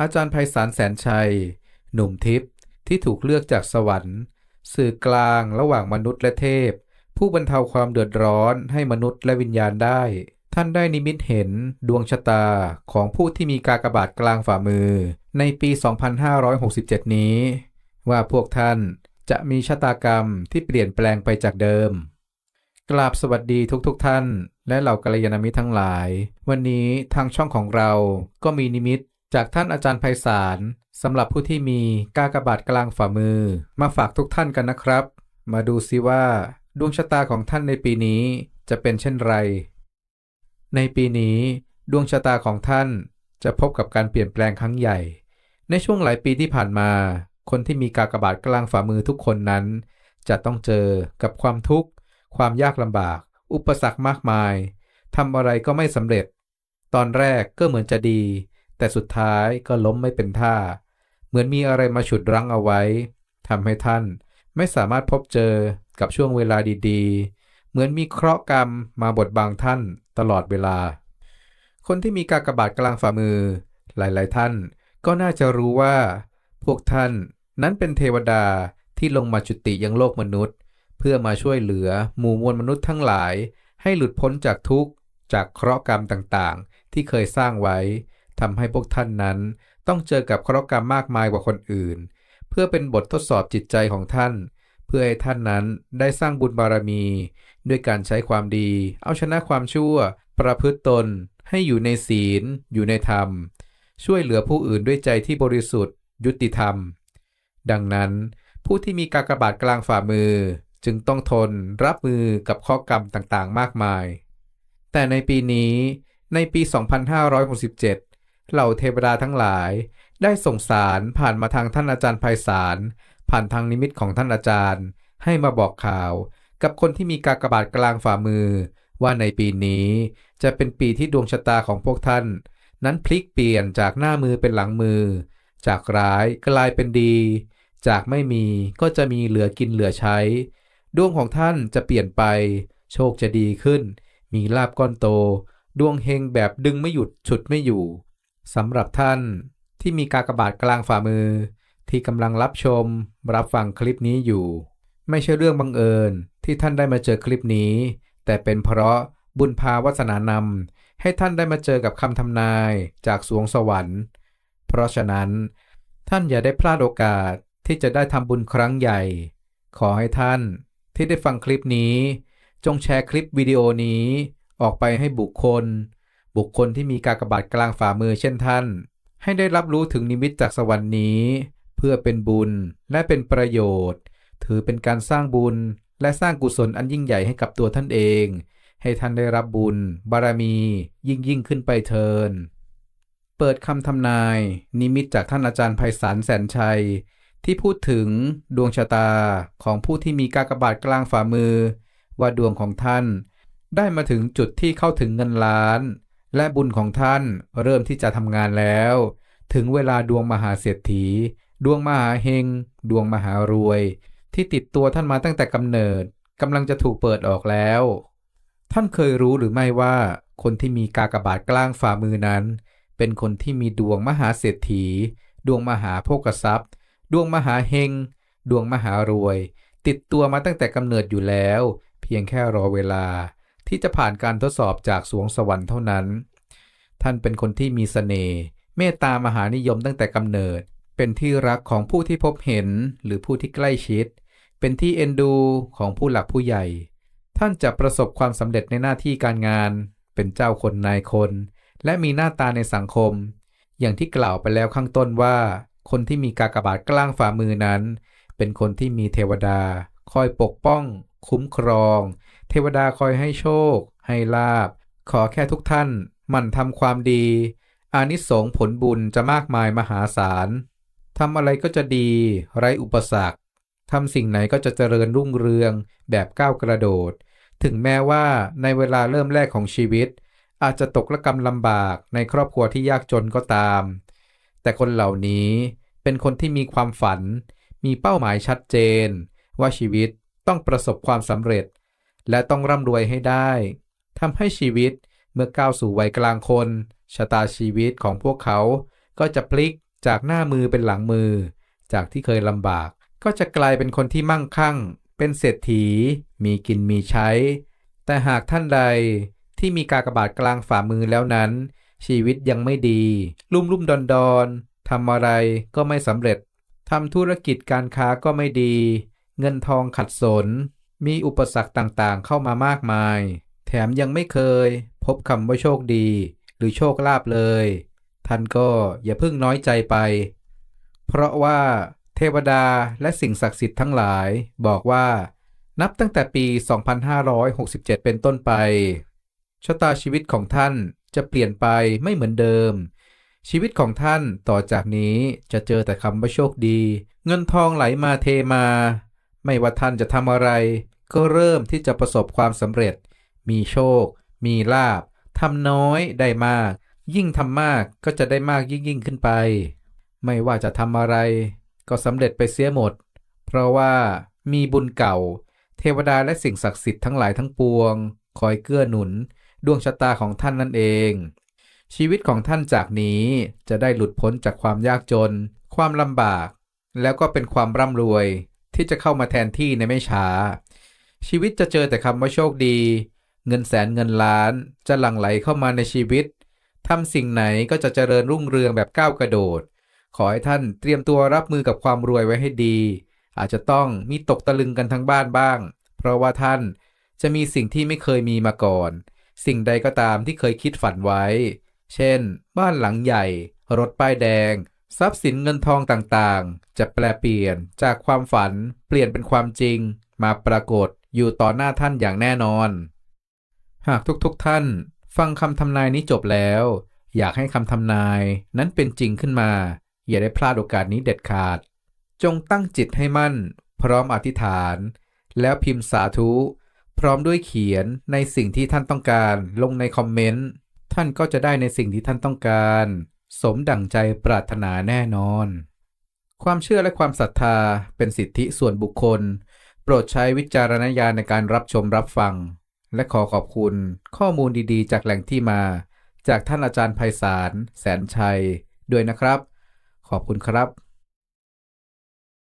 อาจารย์ไพศาลแสนชัย หนุ่มทิพย์ที่ถูกเลือกจากสวรรค์ สื่อกลางระหว่างมนุษย์และเทพ ผู้บรรเทาความเดือดร้อนให้มนุษย์และวิญญาณได้ ท่านได้นิมิตเห็นดวงชะตาของผู้ที่มีกากบาทกลางฝ่ามือ ในปี 2567 นี้ ว่าพวกท่านจะมีชะตากรรมที่เปลี่ยนแปลงไปจากเดิม กราบสวัสดีทุกๆทท่าน และเหล่ากัลยาณมิตรทั้งหลาย วันนี้ทางช่องของเราก็มีนิมิต จากท่านอาจารย์ไพศาลสำหรับผู้ที่มีกากบาทกลางฝ่ามือ มาฝากทุกท่านกันนะครับ มาดูซิว่า ดวงชะตาของท่านในปีนี้จะเป็นเช่นไร ในปีนี้ดวงชะตาของท่านจะพบกับการเปลี่ยนแปลงครั้งใหญ่ ในช่วงหลายปีที่ผ่านมา คนที่มีกากบาทกลางฝ่ามือทุกคนนั้น จะต้องเจอกับความทุกข์ ความยากลำบาก อุปสรรคมากมายทำอะไรก็ไม่สำเร็จ ตอนแรกก็เหมือนจะดี แต่สุดท้ายก็ล้มไม่เป็นท่า เหมือนมีอะไรมาฉุดรั้งเอาไว้ทำให้ท่านไม่สามารถพบเจอกับช่วงเวลาดีๆ เหมือนมีเคราะห์กรรมมาบดบังท่านตลอดเวลา คนที่มีกากบาทกลางฝ่ามือ หลายๆ ท่านก็น่าจะรู้ว่า พวกท่านนั้นเป็นเทวดาที่ลงมาจุติยังโลกมนุษย์ เพื่อมาช่วยเหลือหมู่มวลมนุษย์ทั้งหลาย ให้หลุดพ้นจากทุกข์ จากเคราะห์กรรมต่างๆ ที่เคยสร้างไว้ ทำให้พวกท่านนั้นต้องเจอกับเคราะห์กรรมมากมายกว่าคนอื่น เพื่อเป็นบททดสอบจิตใจของท่าน เพื่อให้ท่านนั้นได้สร้างบุญบารมี ด้วยการใช้ความดี เอาชนะความชั่ว ประพฤติตน ให้อยู่ในศีล อยู่ในธรรม ช่วยเหลือผู้อื่นด้วยใจที่บริสุทธิ์ ยุติธรรม ดังนั้น ผู้ที่มีกากบาทกลางฝ่ามือ จึงต้องทนรับมือกับข้อกรรมต่างๆ มากมาย แต่ในปีนี้ในปี 2567 เหล่าเทวดาทั้งหลาย ได้ส่งสารผ่านมาทางท่านอาจารย์ไพศาลผ่านทางนิมิตของท่านอาจารย์ ให้มาบอกข่าว กับคนที่มีกากบาทกลางฝ่ามือ ว่าในปีนี้จะเป็นปีที่ดวงชะตาของพวกท่าน นั้นพลิกเปลี่ยนจากหน้ามือเป็นหลังมือ จากร้ายกลายเป็นดี จากไม่มีก็จะมีเหลือกินเหลือใช้ ดวงของท่านจะเปลี่ยนไป โชคจะดีขึ้น มีลาบก้อนโต ดวงเฮงแบบดึงไม่หยุดฉุดไม่อยู่ สำหรับท่านที่มีกากบาทกลางฝ่ามือ ที่กำลังรับชม รับฟังคลิปนี้อยู่ ไม่ใช่เรื่องบังเอิญที่ท่านได้มาเจอคลิปนี้ แต่เป็นเพราะบุญพาวาสนานำให้ท่านได้มาเจอกับคำทำนายจากสวงสวรรค์ เพราะฉะนั้น ท่านอย่าได้พลาดโอกาสที่จะได้ทำบุญครั้งใหญ่ ขอให้ท่านที่ได้ฟังคลิปนี้ จงแชร์คลิปวิดีโอนี้ออกไปให้บุคคล บุคคลที่มีกากบาทกลางฝ่ามือเช่นท่าน ให้ได้รับรู้ถึงนิมิตจากสวรรค์นี้ เพื่อเป็นบุญและเป็นประโยชน์ ถือเป็นการสร้างบุญและสร้างกุศลอันยิ่งใหญ่ให้กับตัวท่านเอง ให้ท่านได้รับบุญ บารมี ยิ่งยิ่งขึ้นไปเทิน เปิดคำทำนาย นิมิตจากท่านอาจารย์ไพศาลแสนชัย ที่พูดถึงดวงชะตาของผู้ที่มีกากบาทกลางฝ่ามือ ว่าดวงของท่าน ได้มาถึงจุดที่เข้าถึงเงินล้าน และบุญของท่านเริ่มที่จะทำงานแล้ว ถึงเวลาดวงมหาเศรษฐี ดวงมหาเฮง ดวงมหารวย ที่ติดตัวท่านมาตั้งแต่กำเนิดกำลังจะถูกเปิดออกแล้ว ท่านเคยรู้หรือไม่ว่า คนที่มีกากบาทกลางฝ่ามือนั้น เป็นคนที่มีดวงมหาเศรษฐี ดวงมหาโภคทรัพย์ ดวงมหาเฮง ดวงมหารวย ติดตัวมาตั้งแต่กำเนิดอยู่แล้ว เพียงแค่รอเวลา ที่จะผ่านการทดสอบจากสวงสวรรค์เท่านั้น ท่านเป็นคนที่มีเสน่ห์เมตตามหานิยมตั้งแต่กำเนิด เป็นที่รักของผู้ที่พบเห็นหรือผู้ที่ใกล้ชิด เป็นที่เอ็นดูของผู้หลักผู้ใหญ่ ท่านจะประสบความสำเร็จในหน้าที่การงาน เป็นเจ้าคนนายคน และมีหน้าตาในสังคม อย่างที่กล่าวไปแล้วข้างต้นว่า คนที่มีกากบาทกลางฝ่ามือนั้น เป็นคนที่มีเทวดา คอยปกป้อง คุ้มครอง เทวดาคอยให้โชค ให้ลาบ ขอแค่ทุกท่านหมั่นทำความดี อานิสงส์ผลบุญจะมากมายมหาศาลทำอะไรก็จะดี ไร้อุปสรรคทำสิ่งไหนก็จะเจริญรุ่งเรืองแบบก้าวกระโดด ถึงแม้ว่าในเวลาเริ่มแรกของชีวิต อาจจะตกระกรรมลำบากในครอบครัวที่ยากจนก็ตาม แต่คนเหล่านี้เป็นคนที่มีความฝัน มีเป้าหมายชัดเจน ว่าชีวิตต้องประสบความสำเร็จ และต้องร่ำรวยให้ได้ทำให้ชีวิตเมื่อก้าวสู่วัยกลางคน ชะตาชีวิตของพวกเขา ก็จะพลิกจากหน้ามือเป็นหลังมือ จากที่เคยลำบาก ก็จะกลายเป็นคนที่มั่งคั่ง เป็นเศรษฐี มีกินมีใช้ แต่หากท่านใดที่มีกากบาทกลางฝ่ามือแล้วนั้น ชีวิตยังไม่ดี ลุ่มลุ่มดอนดอนทำอะไรก็ไม่สำเร็จทำธุรกิจการค้าก็ไม่ดี เงินทองขัดสน มีอุปสรรคต่างๆ เข้ามามากมาย แถมยังไม่เคย พบคำว่าโชคดี หรือโชคลาภเลย ท่านก็อย่าเพิ่งน้อยใจไป เพราะว่าเทวดาและสิ่งศักดิ์สิทธิ์ทั้งหลายบอกว่า นับตั้งแต่ปี 2567 เป็นต้นไปชะตาชีวิตของท่านจะเปลี่ยนไปไม่เหมือนเดิม ชีวิตของท่านต่อจากนี้จะเจอแต่คำว่าโชคดี เงินทองไหลมาเทมา ไม่ว่าท่านจะทำอะไร ก็เริ่มที่จะประสบความสำเร็จ มีโชค มีลาบทำน้อยได้มาก ยิ่งทำมากก็จะได้มากยิ่งยิ่งขึ้นไป ไม่ว่าจะทำอะไร ก็สำเร็จไปเสียหมด เพราะว่ามีบุญเก่า เทวดาและสิ่งศักดิ์สิทธิ์ทั้งหลายทั้งปวง คอยเกื้อหนุน ดวงชะตาของท่านนั่นเอง ชีวิตของท่านจากนี้จะได้หลุดพ้นจากความยากจน ความลำบาก แล้วก็เป็นความร่ำรวย ที่จะเข้ามาแทนที่ในไม่ช้า ชีวิตจะเจอแต่คำว่าโชคดี เงินแสนเงินล้านจะหลั่งไหลเข้ามาในชีวิตทำสิ่งไหนก็จะเจริญรุ่งเรืองแบบก้าวกระโดด ขอให้ท่านเตรียมตัวรับมือกับความรวยไว้ให้ดี อาจจะต้องมีตกตะลึงกันทั้งบ้านบ้าง เพราะว่าท่านจะมีสิ่งที่ไม่เคยมีมาก่อน สิ่งใดก็ตามที่เคยคิดฝันไว้ เช่น บ้านหลังใหญ่ รถป้ายแดง ทรัพย์สินเงินทองต่างๆ จะแปลเปลี่ยนจากความฝันเปลี่ยนเป็นความจริง มาปรากฏอยู่ต่อหน้าท่านอย่างแน่นอน หากทุกๆทท่าน ฟังคำทำนายนี้จบแล้ว อยากให้คำทำนายนั้นเป็นจริงขึ้นมา อย่าได้พลาดโอกาสนี้เด็ดขาด จงตั้งจิตให้มั่น พร้อมอธิษฐาน แล้วพิมพ์สาธุ พร้อมด้วยเขียนในสิ่งที่ท่านต้องการลงในคอมเมนต์ท่านก็จะได้ในสิ่งที่ท่านต้องการ สมดั่งใจปรารถนาแน่นอน ความเชื่อและความศรัทธาเป็นสิทธิส่วนบุคคล โปรดใช้วิจารณญาณในการรับชมรับฟัง และขอขอบคุณข้อมูลดีๆ จากแหล่งที่มา จากท่านอาจารย์ไพศาลแสนชัย ด้วยนะครับ ขอบคุณครับ